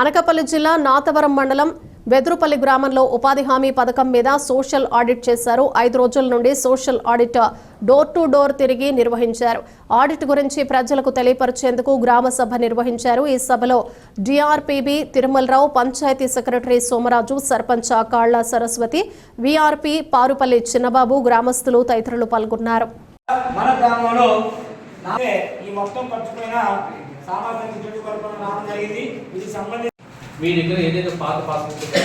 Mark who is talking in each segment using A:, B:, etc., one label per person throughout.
A: అనకాపల్లి జిల్లా నాతవరం మండలం వెదురుపల్లి గ్రామంలో ఉపాధి హామీ పథకం మీద సోషల్ ఆడిట్ చేశారు. ఐదు రోజుల నుండి social audit door to door తిరిగి నిర్వహించారు. ఆడిట్ గురించి ప్రజలకు తెలియపరిచేందుకు గ్రామ సభ నిర్వహించారు. ఈ సభలో DRPB Tirumalarao panchayat secretary Somaraju sarpanch Kalla Saraswathi VRP Parupalli చిన్నబాబు గ్రామస్తులు తదితరులు పాల్గొన్నారు.
B: మన గ్రామంలో ఈ మొత్తం సామాజిక కొరకు రావడం జరిగింది. ఇది సంబంధించి
C: మీ దగ్గర ఏదైతే పాత పాస్బుక్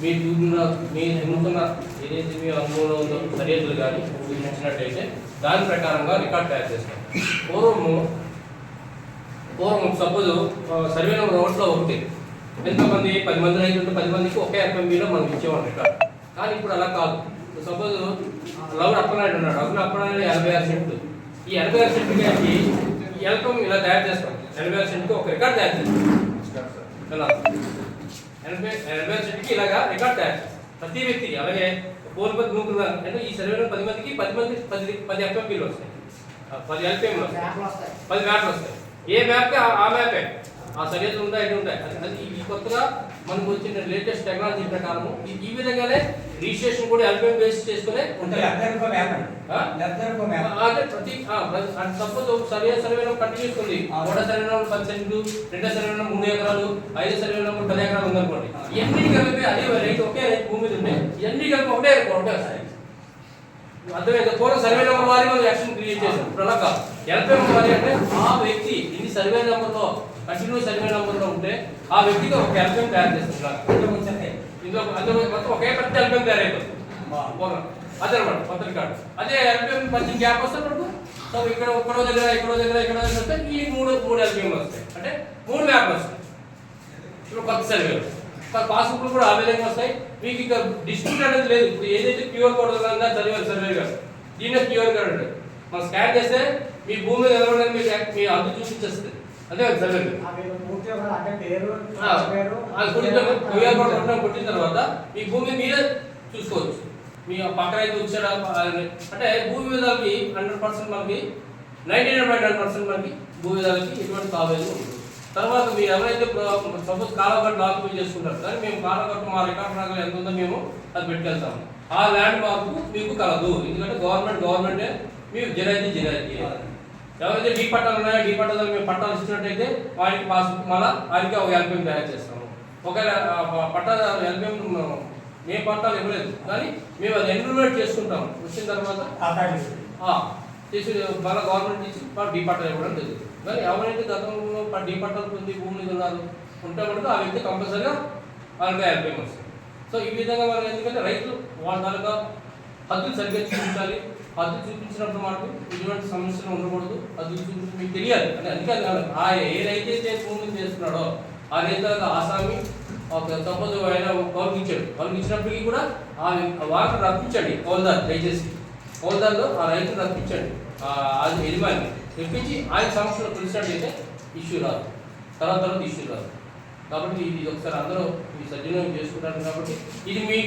C: మీ చూసిన మీ ఎన్నుకున్న ఏదైతే మీ అనుభవంలో ఉందో సరిహద్దులు కానీ చూపించినట్టయితే దాని ప్రకారంగా రికార్డ్ తయారు చేస్తాం. పూర్వము పూర్వం సపోజ్ సర్వే నెంబర్ ఒకటిలో ఒకటి. ఎంతమంది పది మంది రైతులు పది మందికి ఒకే ఎఫ్ఎంబీలో మనం ఇచ్చేవాడు రికార్డ్. కానీ ఇప్పుడు అలా కాదు. సపోజ్ లవర్ అప్పనాయుడు ఉన్నాడు. అప్పుడు అప్పనాయుడు ఎనభై ఆరు సెంట్లు. ఈ ఎనభై ఆరు సెంట్లు గారికి ఈ ఇలా తయారు చేస్తాం. ఎనభై ఆరు సెంట్కి ఒక రికార్డ్ తయారు చేస్తాం ఎలా ఎనభై ఎనభై సెంట్కి ఇలాగా రికార్డ్ తయారు చేస్తాం ప్రతి వ్యక్తికి అలాగే కోల్పతి నూకున్నారు అంటే ఈ సర్వేలో పది మందికి పది మంది పది పది ఎఫ్ఎంపీలు వస్తాయి ఆ, పది ఎల్పిఎంలు వస్తాయి పది మ్యాప్లు వస్తాయి ఏ మ్యాప్ ఆ మ్యాపే ఆ సరిహద్దులు ఉంటాయి ఇటు ఉంటాయి. అది అది ఈ కొత్తగా మనకు వచ్చిన లేటెస్ట్ టెక్నాలజీ ప్రకారము ఈ- విధంగానే రిజిస్ట్రేషన్ కూడా ఎల్పిఎం బేస్ చేసుకునే ఉంటాయి అంటే ప్రతి సపోజ్ సర్వే సర్వేలో కంటిన్యూస్ ఉంది ఒకటో సర్వేలో పది సెంట్లు రెండో సర్వేలో మూడు ఎకరాలు ఐదో సర్వేలో పది ఎకరాలు ఉందనుకోండి. ఇవన్నీ కలిపి అదే రైతు ఒకే రైతు భూమి మీద ఉంటే ఇవన్నీ కలిపి ఒకటే ఒకటే వస్తాయి అర్థమైంది? పూర్వం సర్వే నెంబర్ వారి మనం యాక్షన్ క్రియేట్ చేసాం ఇప్పుడు అలా కాదు. ఎనభై ఉండాలి అంటే ఆ వ్యక్తి ఇన్ని సర్వే నెంబర్లో కంటిన్యూ సర్వే నెంబర్లో ఉంటే ఆ వ్యక్తికి ఒక ఎల్పం తయారు చేస్తున్నారు ఇందులో అందులో మొత్తం ఒకే పెద్ద ఎల్పం తయారైపోతుంది. అదే అనమాట పత్రిక కార్డు అదే ఎల్పిఎం మంచి గ్యాప్ వస్తే మనకు సో ఇక్కడ ఒక్కడో దగ్గర ఇక్కడో దగ్గర ఇక్కడో దగ్గర వస్తే ఈ మూడు మూడు ఎల్పిఎంలు వస్తాయి. అంటే మూడు మ్యాప్లు వస్తాయి. ఇప్పుడు కొత్త సర్వేలు పాస్బుక్లు కూడా ఆ విధంగా వస్తాయి. మీకు ఇక డిస్ప్యూట్ అనేది లేదు. ఇప్పుడు ఏదైతే క్యూఆర్ కోడ్ ఉందో చదివారు సర్వే కాదు దీనిలో క్యూఆర్ కోడ్ ఉంటుంది మనం స్కాన్ చేస్తే మీ భూమి మీద మీకు యాక్- మీ అద్దు చూపించేస్తుంది అదే అది కోడ్ కొట్టిన కొట్టిన తర్వాత మీ భూమి మీరే చూసుకోవచ్చు. మీ పక్కన అయితే వచ్చాడా అని. అంటే భూమి విధాలకి హండ్రెడ్ పర్సెంట్ మనకి ninety nine point nine percent మనకి భూ విధాలకి ఎటువంటి ఉండదు తర్వాత మీరు ఎవరైతే సపోజ్ కాలగట్టు ఆక్యుపై చేసుకుంటారు కానీ మేము కాలగట్టు మా రికార్డ్ ప్రకారం ఎంత ఉందో మేము అది పెట్టుకెళ్తాము. ఆ ల్యాండ్ మార్పు మీకు కలదు. ఎందుకంటే గవర్నమెంట్ గవర్నమెంటే మీరు జరాయితీ జరాయితీ. ఎవరైతే డీ పట్టాలు ఉన్నాయో డీ పట్టాలు మేము పట్టాలు ఇచ్చినట్టయితే వారికి పాస్బుక్ మళ్ళా వారికి ఒక ఎల్పిఎం తయారు చేస్తాము. ఒకవేళ ఆ ప- పట్టా ఎల్పిఎం మేము పట్టాలు ఇవ్వలేదు కానీ మేము అది ఎన్రోల్మెంట్ చేసుకుంటాము. వచ్చిన తర్వాత చేసి మన గవర్నమెంట్ ఇచ్చి వాళ్ళు డీ పట్టాలు ఇవ్వడం జరుగుతుంది. కానీ ఎవరైతే గతంలో డీ పట్టాలు పొంది భూమి మీద ఉన్నారు ఉంటే కనుక ఆ వ్యక్తి కంపల్సరీగా వాళ్ళకి ఎల్పిఎం వస్తుంది. సో ఈ విధంగా మనం ఎందుకంటే రైతులు వాళ్ళ తాలూకా హద్దులు సరిగ్గా చూపించాలి. హద్దు చూపించినప్పుడు మనకు ఎటువంటి సమస్యలు ఉండకూడదు. హద్దు చూపించి మీకు తెలియాలి. అంటే అందుకే కాదు. ఆ ఏదైతే భూమిని చేస్తున్నాడో ఆ రైతు ఆసామి ఒక సపోజ్ ఆయన వాళ్ళకి ఇచ్చాడు. వాళ్ళకి ఇచ్చినప్పటికీ కూడా ఆ వాళ్ళని రప్పించండి. కౌల్దార్ దయచేసి. కౌల్దార్లో ఆ రైతును రప్పించండి. ఆ అది యజమాని. తెప్పించి ఆయన సమస్యలు పిలిచినట్లయితే ఇష్యూ రాదు. తర్వాత తర్వాత ఇష్యూ రాదు. కాబట్టి ఇది ఒకసారి అందరూ ఈ సద్వినియోగం చేసుకుంటారు కాబట్టి ఇది మీ